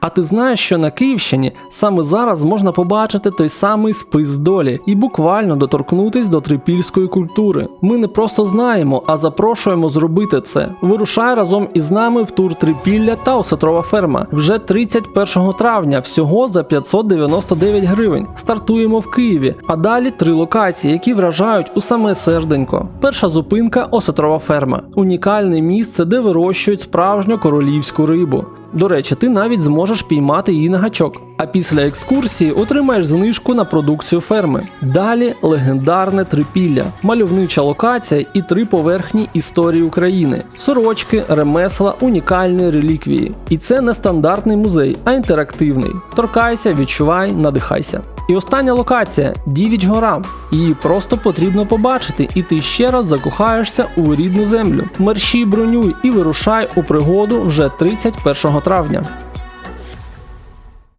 А ти знаєш, що на Київщині саме зараз можна побачити той самий спис долі і буквально доторкнутись до трипільської культури. Ми не просто знаємо, а запрошуємо зробити це. Вирушай разом із нами в тур Трипілля та Осетрова ферма вже 31 травня, всього за 599 гривень. Стартуємо в Києві, а далі три локації, які вражають у саме серденько. Перша зупинка Осетрова ферма унікальне місце, де вирощують справжню королівську рибу. До речі, ти навіть зможеш піймати її на гачок. А після екскурсії отримаєш знижку на продукцію ферми. Далі легендарне трипілля, мальовнича локація і три поверхні історії України: сорочки, ремесла, унікальні реліквії. І це не стандартний музей, а інтерактивний. Торкайся, відчувай, надихайся. І остання локація Дівіч Гора. Її просто потрібно побачити, і ти ще раз закохаєшся у рідну землю. Мерщій бронюй і вирушай у пригоду вже 31 травня.